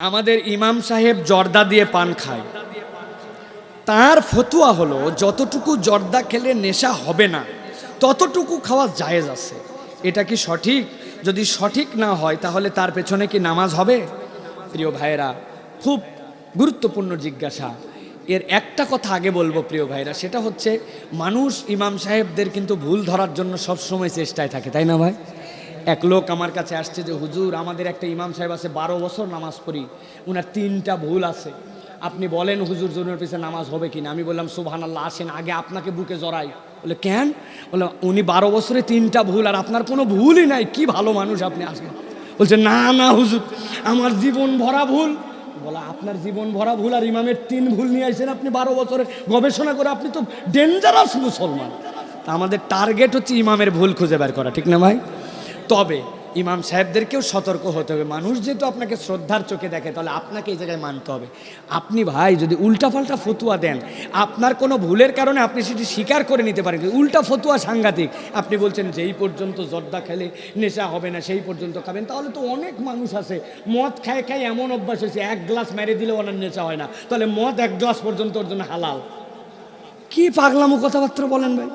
আমাদের ইমাম সাহেব জর্দা দিয়ে পান খায়। তার ফতুয়া হলো, যতটুকু জর্দা খেলে নেশা হবে না, ততটুকু খাওয়া জায়েজ আছে। এটা কি সঠিক? যদি সঠিক না হয়, তাহলে তার পেছনে কি নামাজ হবে? প্রিয় ভাইয়েরা, খুব গুরুত্বপূর্ণ জিজ্ঞাসা। এর একটা কথা আগে বলব, প্রিয় ভাইরা সেটা হচ্ছে, মানুষ ইমাম সাহেবদের কিন্তু ভুল ধরার জন্য সবসময় চেষ্টায় থাকে, তাই না ভাই? এক লোক আমার কাছে আসছে যে, হুজুর, আমাদের একটা ইমাম সাহেব আছে, বারো বছর নামাজ পড়ি, উনার তিনটা ভুল আছে। আপনি বলেন হুজুর জনের পিছনে নামাজ হবে কিনা? আমি বললাম সুবহান আল্লাহ আসেন, আগে আপনাকে বুকে জড়াই। বলে, কেন? বলে, উনি বারো বছরে তিনটা ভুল, আর আপনার কোনো ভুলই নাই, কি ভালো মানুষ আপনি আসেন বলছে, না না, হুজুর, আমার জীবন ভরা ভুল। বলা, আপনার জীবন ভরা ভুল, আর ইমামের তিন ভুল নিয়ে আসেন আপনি বারো বছরে। গবেষণা করে আপনি তো ডেঞ্জারাস মুসলমান। আমাদের টার্গেট হচ্ছে ইমামের ভুল খুঁজে বের করা, ঠিক না ভাই? তবে ইমাম সাহেবদেরকেও সতর্ক হতে হবে। মানুষ যেহেতু আপনাকে শ্রদ্ধার চোখে দেখে, তাহলে আপনাকে এই জায়গায় মানতে হবে। আপনি ভাই, যদি উল্টাপাল্টা ফতুয়া দেন, আপনার কোনো ভুলের কারণে আপনি সেটি স্বীকার করে নিতে পারেন। উল্টা ফতুয়া সাংঘাতিক। আপনি বলছেন, যেই পর্যন্ত জর্দা খেলে নেশা হবে না, সেই পর্যন্ত খাবেন। তাহলে তো অনেক মানুষ আছে, মদ খায় খায় এমন অভ্যাস হয়েছে, এক গ্লাস মেরে দিলে ওনার নেশা হয় না। তাহলে মদ এক গ্লাস পর্যন্ত ওর জন্য হালাল। কি পাগলামো কথাবার্তা বলেন ভাই?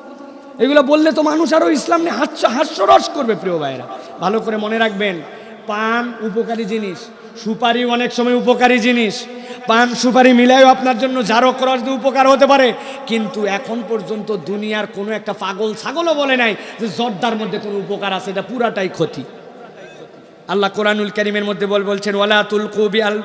এগুলো বললে তো মানুষ আরও ইসলাম নিয়ে হাস্য হাস্যরস করবে, প্রিয় ভাইয়েরা। ভালো করে মনে রাখবেন, পান উপকারী জিনিস, সুপারি অনেক সময় উপকারী জিনিস। পান, সুপারি মিলাইও আপনার জন্য জারক রস দিয়ে উপকার হতে পারে। কিন্তু এখন পর্যন্ত দুনিয়ার কোনো একটা পাগল ছাগলও বলে নাই যে জর্দার মধ্যে কোনো উপকার আছে, এটা পুরাটাই ক্ষতি। আল্লাহ কোরআনুল করিমের মধ্যে বল বলছেন, ওয়ালা তুল কুবিআল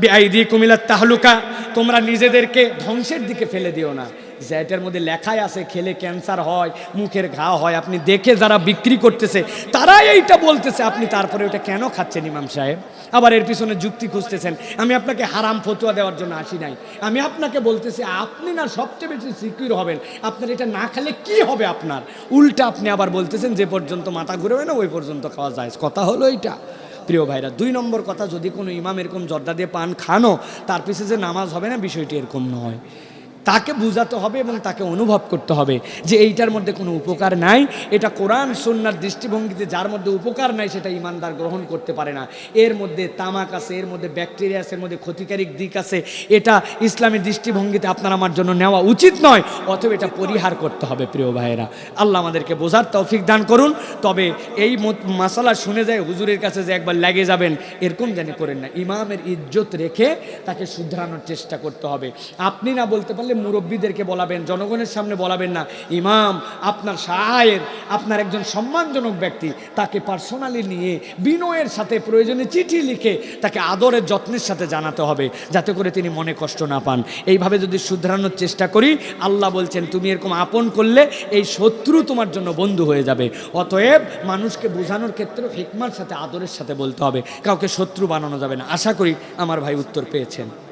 বিআইদি কুমিলাত তাহলুকা। তোমরা নিজেদেরকে ধ্বংসের দিকে ফেলে দিও না। যে এটার মধ্যে লেখাই আছে, খেলে ক্যান্সার হয়, মুখের ঘা হয়, আপনি দেখে যারা বিক্রি করতেছে, তারাই এইটা বলতেছে, আপনি তারপরে ওটা কেন খাচ্ছেন ইমাম সাহেব? আবার এর পিছনে যুক্তি খুঁজতেছেন, আমি আপনাকে হারাম ফতুয়া দেওয়ার জন্য আসি নাই। আমি আপনাকে বলতেছি, আপনি না সবচেয়ে বেশি সিকিউর হবেন, আপনার এটা না খেলে কি হবে আপনার? উল্টা আপনি আবার বলতেছেন, যে পর্যন্ত মাথা ঘুরবে না, ওই পর্যন্ত খাওয়া যায়। কথা হলো এইটা। প্রিয় ভাইরা, দুই নম্বর কথা, যদি কোনো ইমাম এরকম জর্দা দিয়ে পান খানো, তার পিছনে যে নামাজ হবে না, বিষয়টি এরকম নয়। তাকে বুঝাতে হবে এবং তাকে অনুভব করতে হবে যে এইটার মধ্যে কোনো উপকার নাই। এটা কোরআন সন্ন্যার দৃষ্টিভঙ্গিতে যার মধ্যে উপকার নাই সেটা ইমানদার গ্রহণ করতে পারে না। এর মধ্যে তামাক আছে, এর মধ্যে ব্যাকটেরিয়া আছে, এর মধ্যে ক্ষতিকারী দিক আছে। এটা ইসলামের দৃষ্টিভঙ্গিতে আপনার আমার জন্য নেওয়া উচিত নয়, অথবা এটা পরিহার করতে হবে প্রিয় ভাইয়েরা। আল্লাহ আমাদেরকে বোঝার তৌফিক দান করুন। তবে এই মাসালা শুনে যায় হুজুরের কাছে যে একবার লেগে যাবেন, এরকম জানি করেন না। ইমামের ইজ্জত রেখে তাকে শুধরানোর চেষ্টা করতে হবে। আপনি না বলতে পারলে মুরব্বীদেরকে বলাবেন, জনগণের সামনে বলাবেন না। ইমাম, আপনার সাহায়ের আপনার একজন সম্মানজনক ব্যক্তি, তাকে পার্সোনালি নিয়ে বিনয়ের সাথে প্রয়োজনে চিঠি লিখে তাকে আদরের যত্নের সাথে জানাতে হবে, যাতে করে তিনি মনে কষ্ট না পান। এইভাবে যদি শুধরানোর চেষ্টা করি, আল্লাহ বলছেন, তুমি এরকম আপন করলে এই শত্রু তোমার জন্য বন্ধু হয়ে যাবে। অতএব মানুষকে বোঝানোর ক্ষেত্রে হিকমার সাথে, আদরের সাথে বলতে হবে। কাউকে শত্রু বানানো যাবে না। আশা করি আমার ভাই উত্তর পেয়েছেন।